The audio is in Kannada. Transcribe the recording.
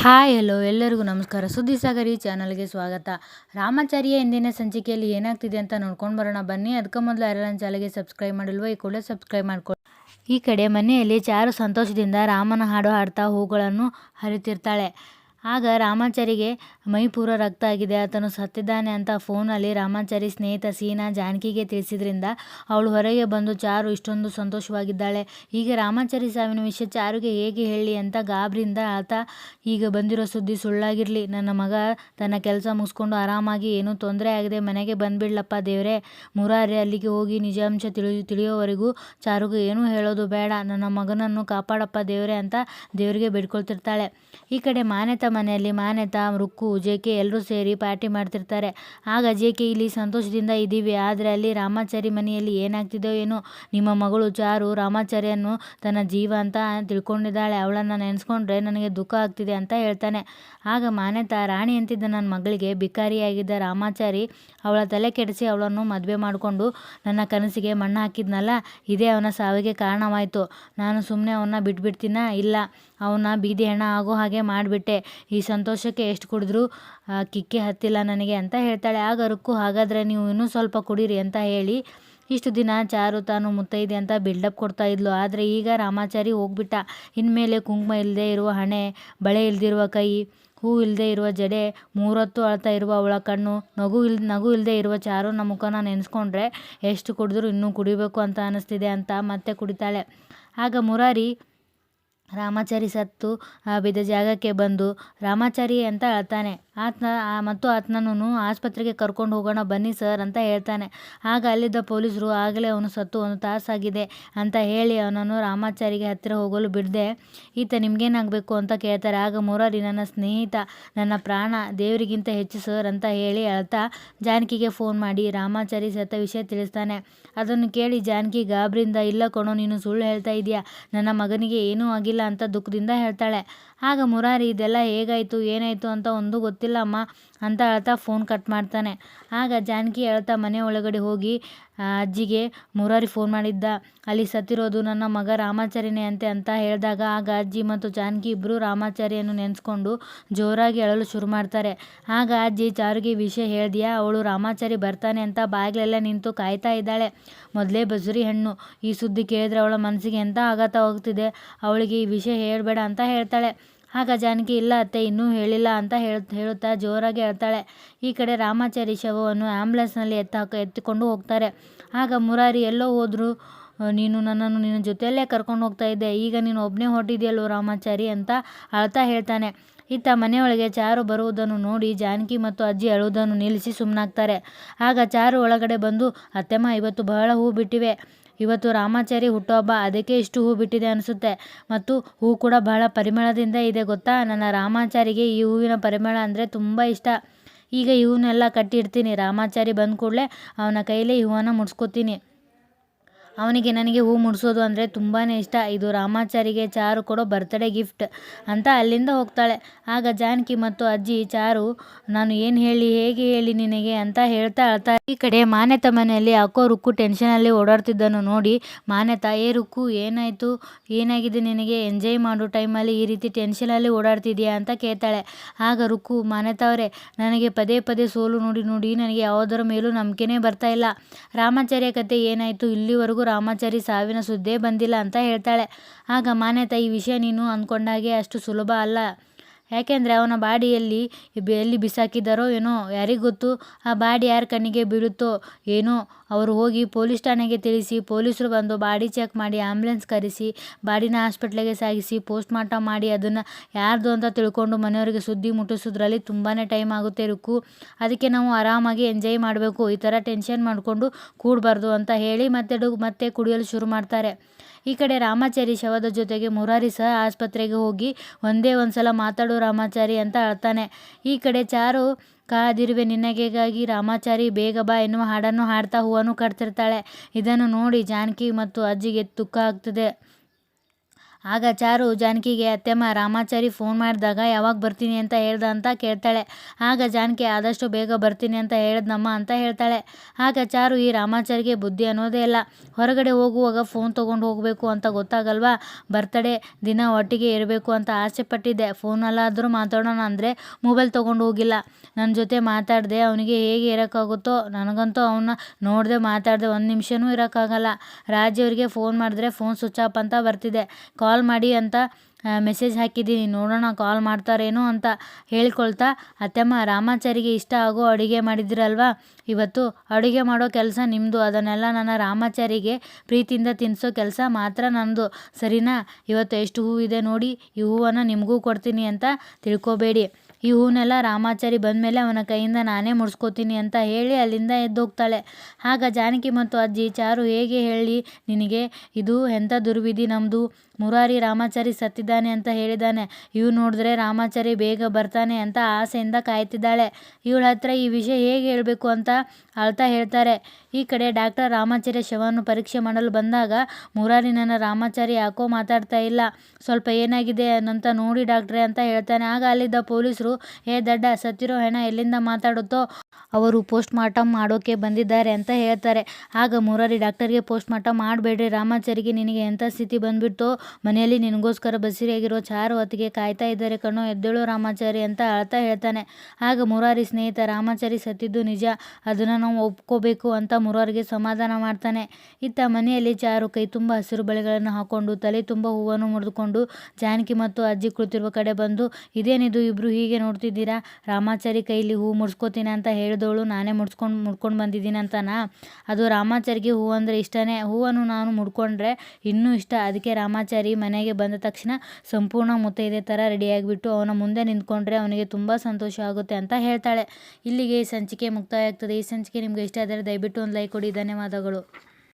ಹಾಯ್ ಹಲೋ ಎಲ್ಲರಿಗೂ ನಮಸ್ಕಾರ. ಸುದ್ದಿ ಸಾಗರಿ ಚಾನಲ್ಗೆ ಸ್ವಾಗತ. ರಾಮಾಚಾರ್ಯ ಇಂದಿನ ಸಂಚಿಕೆಯಲ್ಲಿ ಏನಾಗ್ತಿದೆ ಅಂತ ನೋಡ್ಕೊಂಡು ಬರೋಣ. ಬನ್ನಿ, ಅದಕ್ಕೆ ಮೊದಲು ಯಾರು ನನ್ನ ಚಾನಲ್ಗೆ ಸಬ್ಸ್ಕ್ರೈಬ್ ಮಾಡಿಲ್ವ, ಈ ಕೂಡಲೇ ಸಬ್ಸ್ಕ್ರೈಬ್ ಮಾಡ್ಕೊಳ್ಳಿ ಈ ಕಡೆ ಮನೆಯಲ್ಲಿ ಚಾರು ಸಂತೋಷದಿಂದ ರಾಮನ ಹಾಡು ಹಾಡ್ತಾ ಹೂಗಳನ್ನು ಹರಿತಿರ್ತಾಳೆ. ಆಗ ರಾಮಾಚಾರಿಗೆ ಮೈಪೂರ ರಕ್ತ ಆಗಿದೆ. ಆತನು ಸತ್ತಿದ್ದಾನೆ ಅಂತ ಫೋನಲ್ಲಿ ರಾಮಾಚಾರಿ ಸ್ನೇಹಿತ ಸೀನಾ ಜಾನಕಿಗೆ ತಿಳಿಸಿದ್ರಿಂದ ಅವಳು ಹೊರಗೆ ಬಂದು ಚಾರು ಇಷ್ಟೊಂದು ಸಂತೋಷವಾಗಿದ್ದಾಳೆ. ಈಗ ರಾಮಾಚಾರಿ ಸಾವಿನ ವಿಷಯ ಚಾರುಗೆ ಹೇಗೆ ಹೇಳಿ ಅಂತ ಗಾಬ್ರಿಂದ ಆತ ಈಗ ಬಂದಿರೋ ಸುದ್ದಿ ಸುಳ್ಳಾಗಿರಲಿ. ನನ್ನ ಮಗ ತನ್ನ ಕೆಲಸ ಮುಗಿಸ್ಕೊಂಡು ಆರಾಮಾಗಿ ಏನೂ ತೊಂದರೆ ಆಗದೆ ಮನೆಗೆ ಬಂದ್ಬಿಡ್ಲಪ್ಪ ದೇವರೇ. ಮುರಾರಿ ಅಲ್ಲಿಗೆ ಹೋಗಿ ನಿಜಾಂಶ ತಿಳಿ ತಿಳಿಯೋವರೆಗೂ ಚಾರುಗೆ ಏನೂ ಹೇಳೋದು ಬೇಡ. ನನ್ನ ಮಗನನ್ನು ಕಾಪಾಡಪ್ಪ ದೇವರೇ ಅಂತ ದೇವರಿಗೆ ಬೇಡ್ಕೊಳ್ತಿರ್ತಾಳೆ. ಈ ಕಡೆ ಮಾನ್ಯತಾ ಮನೆಯಲ್ಲಿ ಮಾನ್ಯತಾ ರುಕ್ಕು ಜೇಕೆ ಎಲ್ಲರೂ ಸೇರಿ ಪಾರ್ಟಿ ಮಾಡ್ತಿರ್ತಾರೆ. ಆಗ ಜೇಕೆ ಇಲ್ಲಿ ಸಂತೋಷದಿಂದ ಇದ್ದೀವಿ. ಆದರೆ ಅಲ್ಲಿ ರಾಮಾಚಾರಿ ಮನೆಯಲ್ಲಿ ಏನಾಗ್ತಿದೆಯೋ ಏನೋ. ನಿಮ್ಮ ಮಗಳು ಚಾರು ರಾಮಾಚಾರಿಯನ್ನು ತನ್ನ ಜೀವ ಅಂತ ತಿಳ್ಕೊಂಡಿದ್ದಾಳೆ. ಅವಳನ್ನು ನೆನೆಸ್ಕೊಂಡ್ರೆ ನನಗೆ ದುಃಖ ಆಗ್ತಿದೆ ಅಂತ ಹೇಳ್ತಾನೆ. ಆಗ ಮಾನ್ಯತಾ ರಾಣಿ ಅಂತಿದ್ದ ನನ್ನ ಮಗಳಿಗೆ ಬಿಕಾರಿಯಾಗಿದ್ದ ರಾಮಾಚಾರಿ ಅವಳ ತಲೆ ಕೆಡಿಸಿ ಅವಳನ್ನು ಮದುವೆ ಮಾಡಿಕೊಂಡು ನನ್ನ ಕನಸಿಗೆ ಮಣ್ಣು ಹಾಕಿದ್ನಲ್ಲ, ಇದೇ ಅವನ ಸಾವಿಗೆ ಕಾರಣವಾಯಿತು. ನಾನು ಸುಮ್ಮನೆ ಅವನ್ನ ಬಿಟ್ಬಿಡ್ತೀನ? ಇಲ್ಲ. ಅವನ್ನ ಬೀದಿ ಹೆಣ ಆಗೋ ಹಾಗೆ ಮಾಡಿಬಿಟ್ಟೆ. ಈ ಸಂತೋಷಕ್ಕೆ ಎಷ್ಟು ಕುಡಿದ್ರೂ? ಕಿಕ್ಕೆ ಹತ್ತಿಲ್ಲ ನನಗೆ ಅಂತ ಹೇಳ್ತಾಳೆ. ಆಗ ರುಕ್ಕು, ಹಾಗಾದರೆ ನೀವು ಇನ್ನೂ ಸ್ವಲ್ಪ ಕುಡೀರಿ ಅಂತ ಹೇಳಿ ಇಷ್ಟು ದಿನ ಚಾರು ತಾನು ಮುತ್ತೈದೆ ಅಂತ ಬಿಲ್ಡಪ್ ಕೊಡ್ತಾ ಇದ್ಲು. ಆದರೆ ಈಗ ರಾಮಾಚಾರಿ ಹೋಗ್ಬಿಟ್ಟ. ಇನ್ಮೇಲೆ ಕುಂಕುಮ ಇಲ್ಲದೆ ಇರುವ ಹಣೆ, ಬಳೆ ಇಲ್ದಿರುವ ಕೈ, ಹೂ ಇಲ್ಲದೆ ಇರುವ ಜಡೆ, ಮೂರೊತ್ತು ಅಳ್ತಾ ಇರುವ ಅವಳ ಕಣ್ಣು, ನಗು ಇಲ್, ನಗು ಇಲ್ಲದೆ ಇರುವ ಚಾರುನ ಮುಖನ ನೆನೆಸ್ಕೊಂಡ್ರೆ ಎಷ್ಟು ಕುಡಿದ್ರೂ ಇನ್ನೂ ಕುಡಿಬೇಕು ಅಂತ ಅನ್ನಿಸ್ತಿದೆ ಅಂತ ಮತ್ತೆ ಕುಡಿತಾಳೆ. ಆಗ ಮುರಾರಿ ರಾಮಾಚಾರಿ ಸತ್ತು ಬಿದ್ದ ಜಾಗಕ್ಕೆ ಬಂದು ರಾಮಾಚಾರಿ ಅಂತ ಅಳ್ತಾನೆ. ಆತನ ಮತ್ತು ಆತನನ್ನು ಆಸ್ಪತ್ರೆಗೆ ಕರ್ಕೊಂಡು ಹೋಗೋಣ, ಬನ್ನಿ ಸರ್ ಅಂತ ಹೇಳ್ತಾನೆ. ಆಗ ಅಲ್ಲಿದ್ದ ಪೊಲೀಸರು, ಆಗಲೇ ಅವನು ಸತ್ತು ಒಂದು ತಾಸಾಗಿದೆ ಅಂತ ಹೇಳಿ ಅವನನ್ನು ರಾಮಾಚಾರಿಗೆ ಹತ್ತಿರ ಹೋಗಲು ಬಿಡದೆ. ಈತ ನಿಮ್ಗೇನಾಗಬೇಕು? ಅಂತ ಕೇಳ್ತಾರೆ. ಆಗ ಮುರಾರಿ, ನನ್ನ ಸ್ನೇಹಿತ, ನನ್ನ ಪ್ರಾಣ, ದೇವರಿಗಿಂತ ಹೆಚ್ಚು ಸರ್ ಅಂತ ಹೇಳಿ ಅಳ್ತಾ ಜಾನಕಿಗೆ ಫೋನ್ ಮಾಡಿ, ರಾಮಾಚಾರಿ ಸತ್ತ ವಿಷಯ ತಿಳಿಸ್ತಾನೆ. ಅದನ್ನು ಕೇಳಿ ಜಾನಕಿ ಗಾಬ್ರಿಂದ ಇಲ್ಲ ಕೊಣೋ, ನೀನು ಸುಳ್ಳು ಹೇಳ್ತಾ ಇದೆಯಾ? ನನ್ನ ಮಗನಿಗೆ ಏನೂ ಆಗಿಲ್ಲ ಅಂತ ದುಃಖದಿಂದ ಹೇಳ್ತಾಳೆ. ಆಗ ಮುರಾರಿ, ಇದೆಲ್ಲ ಹೇಗಾಯಿತು, ಏನಾಯಿತು ಅಂತ ಒಂದು ಗೊತ್ತಿಲ್ಲ. ಅಮ್ಮ ಅಂತ ಹೇಳ್ತಾ ಫೋನ್ ಕಟ್ ಮಾಡ್ತಾನೆ. ಆಗ ಜಾನಕಿ ಹೇಳ್ತಾ ಮನೆ ಒಳಗಡೆ ಹೋಗಿ ಅಜ್ಜಿಗೆ ಮುರಾರಿ ಫೋನ್ ಮಾಡಿದ್ದ. ಅಲ್ಲಿ ಸತ್ತಿರೋದು ನನ್ನ ಮಗ ರಾಮಾಚಾರಿನೇ ಅಂತೆ ಅಂತ ಹೇಳಿದಾಗ ಆಗ ಅಜ್ಜಿ ಮತ್ತು ಜಾನಕಿ ಇಬ್ಬರು ರಾಮಾಚಾರಿಯನ್ನು ನೆನೆಸ್ಕೊಂಡು ಜೋರಾಗಿ ಅಳಲು ಶುರು ಮಾಡ್ತಾರೆ. ಆಗ ಅಜ್ಜಿ ಚಾರುಗೆ ವಿಷಯ ಹೇಳ್ದಿಯಾ? ಅವಳು ರಾಮಾಚಾರಿ ಬರ್ತಾನೆ ಅಂತ ಬಾಗಿಲೆಲ್ಲ ನಿಂತು ಕಾಯ್ತಾ ಇದ್ದಾಳೆ. ಮೊದಲೇ ಬಸುರಿ ಹೆಣ್ಣು, ಈ ಸುದ್ದಿ ಕೇಳಿದ್ರೆ ಅವಳ ಮನಸ್ಸಿಗೆ ಎಂಥ ಆಘಾತ ಹೋಗ್ತಿದೆ? ಅವಳಿಗೆ ಈ ವಿಷಯ ಹೇಳಬೇಡ ಅಂತ ಹೇಳ್ತಾಳೆ. ಆಗ ಜಾನಕಿ, ಇಲ್ಲ ಅತ್ತೆ, ಇನ್ನೂ ಹೇಳಿಲ್ಲ ಅಂತ ಹೇಳ, ಹೇಳುತ್ತಾ ಜೋರಾಗಿ ಹೇಳ್ತಾಳೆ ಈ ಕಡೆ ರಾಮಾಚಾರಿ ಶವವನ್ನು ಆ್ಯಂಬುಲೆನ್ಸ್ನಲ್ಲಿ ಎತ್ತ ಎತ್ತಿಕೊಂಡು ಹೋಗ್ತಾರೆ. ಆಗ ಮುರಾರಿ, ಎಲ್ಲೋ ಹೋದರೂ ನೀನು ನನ್ನನ್ನು ನಿನ್ನ ಜೊತೆಯಲ್ಲೇ ಕರ್ಕೊಂಡು ಹೋಗ್ತಾ ಇದ್ದೆ. ಈಗ ನೀನು ಒಬ್ಬನೇ ಹೊರಟಿದೆಯಲ್ಲೋ ರಾಮಾಚಾರಿ ಅಂತ ಅಳ್ತಾ ಹೇಳ್ತಾನೆ. ಇತ್ತ ಮನೆಯೊಳಗೆ ಚಾರು ಬರುವುದನ್ನು ನೋಡಿ ಜಾನಕಿ ಮತ್ತು ಅಜ್ಜಿ ಅಳುವುದನ್ನು ನಿಲ್ಲಿಸಿ ಸುಮ್ಮನಾಗ್ತಾರೆ ಆಗ ಚಾರು ಒಳಗಡೆ ಬಂದು, ಅತ್ತೆಮ್ಮ, ಇವತ್ತು ಬಹಳ ಹೂ ಬಿಟ್ಟಿವೆ. ಇವತ್ತು ರಾಮಾಚಾರಿ ಹುಟ್ಟುಹಬ್ಬ, ಅದಕ್ಕೆ ಇಷ್ಟು ಹೂ ಬಿಟ್ಟಿದೆ ಅನಿಸುತ್ತೆ. ಮತ್ತು ಹೂ ಕೂಡ ಬಹಳ ಪರಿಮಳದಿಂದ ಇದೆ, ಗೊತ್ತಾ? ನನ್ನ ರಾಮಾಚಾರಿಗೆ ಈ ಹೂವಿನ ಪರಿಮಳ ಅಂದರೆ ತುಂಬ ಇಷ್ಟ. ಈಗ ಇವನ್ನೆಲ್ಲ ಕಟ್ಟಿಡ್ತೀನಿ. ರಾಮಾಚಾರಿ ಬಂದ ಕೂಡಲೇ ಅವನ ಕೈಲೇ ಈ ಹೂವನ್ನು ಮುಡ್ಸ್ಕೊತೀನಿ. ಅವನಿಗೆ ನನಗೆ ಹೂ ಮುಡಿಸೋದು ಅಂದರೆ ತುಂಬಾ ಇಷ್ಟ. ಇದು ರಾಮಾಚಾರಿಗೆ ಚಾರು ಕೊಡೋ ಬರ್ತ್ಡೇ ಗಿಫ್ಟ್ ಅಂತ ಅಲ್ಲಿಂದ ಹೋಗ್ತಾಳೆ. ಆಗ ಜಾನಕಿ ಮತ್ತು ಅಜ್ಜಿ, ಚಾರು, ನಾನು ಏನು ಹೇಳಿ, ಹೇಗೆ ಹೇಳಿ ನಿನಗೆ? ಅಂತ ಹೇಳ್ತಾ ಅಳ್ತಾ ಈ ಕಡೆ ಮಾನ್ಯತ ಮನೆಯಲ್ಲಿ ಅಕ್ಕೋ ರುಕ್ಕು ಟೆನ್ಷನಲ್ಲಿ ಓಡಾಡ್ತಿದ್ದನ್ನು ನೋಡಿ ಮಾನ್ಯತ ಏ ರುಕ್ಕು, ಏನಾಯಿತು? ಏನಾಗಿದೆ ನಿನಗೆ? ಎಂಜಾಯ್ ಮಾಡೋ ಟೈಮಲ್ಲಿ ಈ ರೀತಿ ಟೆನ್ಷನಲ್ಲಿ ಓಡಾಡ್ತಿದೆಯಾ? ಅಂತ ಕೇಳ್ತಾಳೆ. ಆಗ ರುಕ್ಕು ಮಾನ್ಯತ ಅವರೇ, ನನಗೆ ಪದೇ ಪದೇ ಸೋಲು ನೋಡಿ ನೋಡಿ, ನನಗೆ ಯಾವುದರ ಮೇಲೂ ನಂಬಿಕೆನೇ ಬರ್ತಾ ಇಲ್ಲ. ರಾಮಾಚಾರ್ಯ ಕತೆ ಏನಾಯಿತು? ಇಲ್ಲಿವರೆಗೂ ರಾಮಾಚಾರಿ ಸಾವಿನ ಸುದ್ದೇ ಬಂದಿಲ್ಲ ಅಂತ ಹೇಳ್ತಾಳೆ. ಆಗ ಮಾನ್ಯತಾ, ಈ ವಿಷಯ ನೀನು ಅಂದ್ಕೊಂಡಾಗೆ ಅಷ್ಟು ಸುಲಭ ಅಲ್ಲ. ಯಾಕೆಂದರೆ ಅವನ ಬಾಡಿಯಲ್ಲಿ ಎಲ್ಲಿ ಬಿಸಾಕಿದ್ದಾರೋ ಏನೋ ಯಾರಿಗೆ ಗೊತ್ತು? ಆ ಬಾಡಿ ಯಾರ ಕಣ್ಣಿಗೆ ಬೀಳುತ್ತೋ ಏನೋ ಅವರು ಹೋಗಿ ಪೊಲೀಸ್ ಠಾಣೆಗೆ ತಿಳಿಸಿ, ಪೊಲೀಸರು ಬಂದು ಬಾಡಿ ಚೆಕ್ ಮಾಡಿ ಆ್ಯಂಬುಲೆನ್ಸ್ ಕರೆಸಿ, ಬಾಡಿನ ಹಾಸ್ಪಿಟ್ಲಿಗೆ ಸಾಗಿಸಿ ಪೋಸ್ಟ್ ಮಾರ್ಟಮ್ ಮಾಡಿ, ಅದನ್ನು ಯಾರ್ದು ಅಂತ ತಿಳ್ಕೊಂಡು ಮನೆಯವರಿಗೆ ಸುದ್ದಿ ಮುಟ್ಟಿಸೋದ್ರಲ್ಲಿ ತುಂಬಾ ಟೈಮ್ ಆಗುತ್ತೆ ರುಕ್ಕು. ಅದಕ್ಕೆ ನಾವು ಆರಾಮಾಗಿ ಎಂಜಾಯ್ ಮಾಡಬೇಕು. ಈ ಥರ ಟೆನ್ಷನ್ ಮಾಡಿಕೊಂಡು ಕೂಡಬಾರ್ದು ಅಂತ ಹೇಳಿ ಮತ್ತೆ ಮತ್ತೆ ಕುಡಿಯಲು ಶುರು ಮಾಡ್ತಾರೆ. ಈ ಕಡೆ ರಾಮಾಚಾರಿ ಶವದ ಜೊತೆಗೆ ಮುರಾರಿ ಸಹ ಆಸ್ಪತ್ರೆಗೆ ಹೋಗಿ ಒಂದೇ ಒಂದು ಸಲ ಮಾತಾಡು ರಾಮಾಚಾರಿ ಅಂತ ಅಳ್ತಾನೆ. ಈ ಕಡೆ ಚಾರು, ಕಾದಿರುವೆ, ನಿನಗೆಗಾಗಿ ರಾಮಾಚಾರಿ, ಬೇಗ ಬಾ ಎನ್ನುವ ಹಾಡನ್ನು ಹಾಡ್ತಾ ಹೂವನ್ನು ಕಟ್ತಿರ್ತಾಳೆ. ಇದನ್ನು ನೋಡಿ ಜಾನಕಿ ಮತ್ತು ಅಜ್ಜಿಗೆ ದುಃಖ ಆಗ್ತದೆ ಆಗ ಚಾರು ಜಾನಕಿಗೆ ಅತ್ತೆಮ್ಮ ರಾಮಾಚಾರಿ ಫೋನ್ ಮಾಡಿದಾಗ ಯಾವಾಗ ಬರ್ತೀನಿ ಅಂತ ಹೇಳ್ದ ಅಂತ ಕೇಳ್ತಾಳೆ. ಆಗ ಜಾನಕಿ, ಆದಷ್ಟು ಬೇಗ ಬರ್ತೀನಿ ಅಂತ ಹೇಳಿದ್ನಮ್ಮ ಅಂತ ಹೇಳ್ತಾಳೆ. ಆಗ ಚಾರು ಈ ರಾಮಾಚಾರಿಗೆ ಬುದ್ಧಿ ಅನ್ನೋದೇ ಇಲ್ಲ. ಹೊರಗಡೆ ಹೋಗುವಾಗ ಫೋನ್ ತೊಗೊಂಡು ಹೋಗಬೇಕು ಅಂತ ಗೊತ್ತಾಗಲ್ವಾ? ಬರ್ತಡೇ, ದಿನ ಒಟ್ಟಿಗೆ ಇರಬೇಕು ಅಂತ ಆಸೆ ಪಟ್ಟಿದ್ದೆ. ಫೋನಲ್ಲಾದರೂ ಮಾತಾಡೋಣ ಅಂದರೆ ಮೊಬೈಲ್ ತೊಗೊಂಡು ಹೋಗಿಲ್ಲ. ನನ್ನ ಜೊತೆ ಮಾತಾಡಿದೆ, ಅವನಿಗೆ ಹೇಗೆ ಇರೋಕ್ಕಾಗುತ್ತೋ? ನನಗಂತೂ ಅವನ್ನ ನೋಡದೆ ಮಾತಾಡಿದೆ ಒಂದು ನಿಮಿಷನೂ ಇರೋಕ್ಕಾಗಲ್ಲ. ರಾಜಿಯವರಿಗೆ ಫೋನ್ ಮಾಡಿದ್ರೆ ಫೋನ್ ಸ್ವಿಚ್ ಆಫ್ ಅಂತ ಬರ್ತಿದೆ. ಕಾಲ್ ಮಾಡಿ ಅಂತ ಮೆಸೇಜ್ ಹಾಕಿದ್ದೀನಿ. ನೋಡೋಣ ಕಾಲ್ ಮಾಡ್ತಾರೇನೋ ಅಂತ ಹೇಳ್ಕೊಳ್ತಾ, ಅತ್ತೆಮ್ಮ, ರಾಮಾಚಾರಿಗೆ ಇಷ್ಟ ಆಗೋ ಅಡುಗೆ ಮಾಡಿದ್ರಲ್ವಾ ಇವತ್ತು ಅಡುಗೆ ಮಾಡೋ ಕೆಲಸ ನಿಮ್ಮದು ಅದನ್ನೆಲ್ಲ ನನ್ನ ರಾಮಾಚಾರಿಗೆ ಪ್ರೀತಿಯಿಂದ ತಿನ್ನಿಸೋ ಕೆಲಸ ಮಾತ್ರ ನನ್ನದು ಸರಿನಾ? ಇವತ್ತು ಎಷ್ಟು ಹೂವಿದೆ ನೋಡಿ, ಈ ಹೂವನ್ನು ನಿಮಗೂ ಕೊಡ್ತೀನಿ ಅಂತ ತಿಳ್ಕೊಬೇಡಿ. ಈ ರಾಮಾಚಾರಿ ಬಂದಮೇಲೆ ಅವನ ಕೈಯಿಂದ ನಾನೇ ಮುಡಿಸ್ಕೋತೀನಿ ಅಂತ ಹೇಳಿ ಅಲ್ಲಿಂದ ಎದ್ದೋಗ್ತಾಳೆ. ಆಗ ಜಾನಕಿ ಮತ್ತು ಅಜ್ಜಿ, ಚಾರು, ಹೇಗೆ ಹೇಳಿ ನಿನಗೆ? ಇದು ಎಂಥ ದುರ್ವಿಧಿ ನಮ್ಮದು ಮುರಾರಿ ರಾಮಾಚಾರಿ ಸತ್ತಿದ್ದಾನೆ ಅಂತ ಹೇಳಿದ್ದಾನೆ ಇವು ನೋಡಿದ್ರೆ ರಾಮಾಚಾರಿ ಬೇಗ ಬರ್ತಾನೆ ಅಂತ ಆಸೆಯಿಂದ ಕಾಯ್ತಿದ್ದಾಳೆ. ಇವಳ ಹತ್ರ ಈ ವಿಷಯ ಹೇಗೆ ಹೇಳಬೇಕು ಅಂತ ಅಳ್ತಾ ಹೇಳ್ತಾರೆ. ಈ ಕಡೆ ಡಾಕ್ಟರ್ ರಾಮಾಚಾರ್ಯ ಶವವನ್ನು ಪರೀಕ್ಷೆ ಮಾಡಲು ಬಂದಾಗ ಮುರಾರಿ ನನ್ನ ರಾಮಾಚಾರಿ ಯಾಕೋ ಮಾತಾಡ್ತಾ ಇಲ್ಲ. ಸ್ವಲ್ಪ ಏನಾಗಿದೆ ಅಂತ ನೋಡಿ ಡಾಕ್ಟ್ರೆ ಅಂತ ಹೇಳ್ತಾನೆ. ಆಗ ಅಲ್ಲಿದ್ದ ಪೊಲೀಸರು ಏ ದಡ್ಡ ಸತ್ತಿರೋ ಹೆಣ ಎಲ್ಲಿಂದ ಮಾತಾಡುತ್ತೋ ಅವರು ಪೋಸ್ಟ್ ಮಾರ್ಟಮ್ ಮಾಡೋಕೆ ಬಂದಿದ್ದಾರೆ ಅಂತ ಹೇಳ್ತಾರೆ. ಆಗ ಮುರಾರಿ ಡಾಕ್ಟರ್ಗೆ ಪೋಸ್ಟ್ ಮಾರ್ಟಮ್ ಮಾಡಬೇಡ್ರಿ, ರಾಮಾಚಾರಿಗೆ ನಿನಗೆ ಎಂಥ ಸ್ಥಿತಿ ಬಂದ್ಬಿಟ್ಟು ಮನೆಯಲ್ಲಿ ನಿನಗೋಸ್ಕರ ಬಸಿರಿಯಾಗಿರೋ ಚಾರು ಹೊತ್ತಿಗೆ ಕಾಯ್ತಾ ಇದ್ದಾರೆ ಕಣೋ, ಎದ್ದೇಳು ರಾಮಾಚಾರಿ ಅಂತ ಅಳ್ತಾ ಹೇಳ್ತಾನೆ. ಆಗ ಮುರಾರಿ ಸ್ನೇಹಿತ ರಾಮಾಚಾರಿ ಸತ್ತಿದ್ದು ನಿಜ, ಅದನ್ನು ನಾವು ಒಪ್ಕೋಬೇಕು ಅಂತ ಮುರಾರಿಗೆ ಸಮಾಧಾನ ಮಾಡ್ತಾನೆ. ಇತ್ತ ಮನೆಯಲ್ಲಿ ಚಾರು, ಕೈ ತುಂಬ ಹಸಿರು ಬಳೆಗಳನ್ನು ಹಾಕೊಂಡು, ತಲೆ ತುಂಬ ಹೂವನ್ನು ಮುರಿದುಕೊಂಡು ಜಾನಕಿ ಮತ್ತು ಅಜ್ಜಿ ಕುಳಿತಿರುವ ಕಡೆ ಬಂದು, ಇದೇನಿದು ಇಬ್ರು ಹೀಗೆ ನೋಡ್ತಿದ್ದೀರಾ, ರಾಮಾಚಾರಿ ಕೈಲಿ ಹೂ ಮುಡ್ಸ್ಕೋತೀನಿ ಅಂತ ಹೇಳಿದವಳು ನಾನೇ ಮುಡ್ಸ್ಕೊಂಡು, ಮುಡ್ಕೊಂಡು ಬಂದಿದ್ದೀನಿ ಅಂತನಾ? ಅದು ರಾಮಾಚಾರಿಗೆ ಹೂ ಅಂದರೆ ಇಷ್ಟನೇ. ಹೂವನ್ನು ನಾನು ಮುಡ್ಕೊಂಡ್ರೆ ಇನ್ನೂ ಇಷ್ಟ. ಅದಕ್ಕೆ ರಾಮಾಚಾರಿ ಮನೆಗೆ ಬಂದ ತಕ್ಷಣ ಸಂಪೂರ್ಣ ಮುತ್ತೈದೆ ಥರ ರೆಡಿಯಾಗಿಬಿಟ್ಟು ಅವನ ಮುಂದೆ ನಿಂತ್ಕೊಂಡ್ರೆ ಅವನಿಗೆ ತುಂಬ ಸಂತೋಷ ಆಗುತ್ತೆ ಅಂತ ಹೇಳ್ತಾಳೆ. ಇಲ್ಲಿಗೆ ಈ ಸಂಚಿಕೆ ಮುಕ್ತಾಯ ಆಗ್ತದೆ ಈ ಸಂಚಿಕೆ ನಿಮಗೆ ಇಷ್ಟ ಆದರೆ ದಯವಿಟ್ಟು ಒಂದು ಲೈಕ್ ಕೊಡಿ. ಧನ್ಯವಾದಗಳು.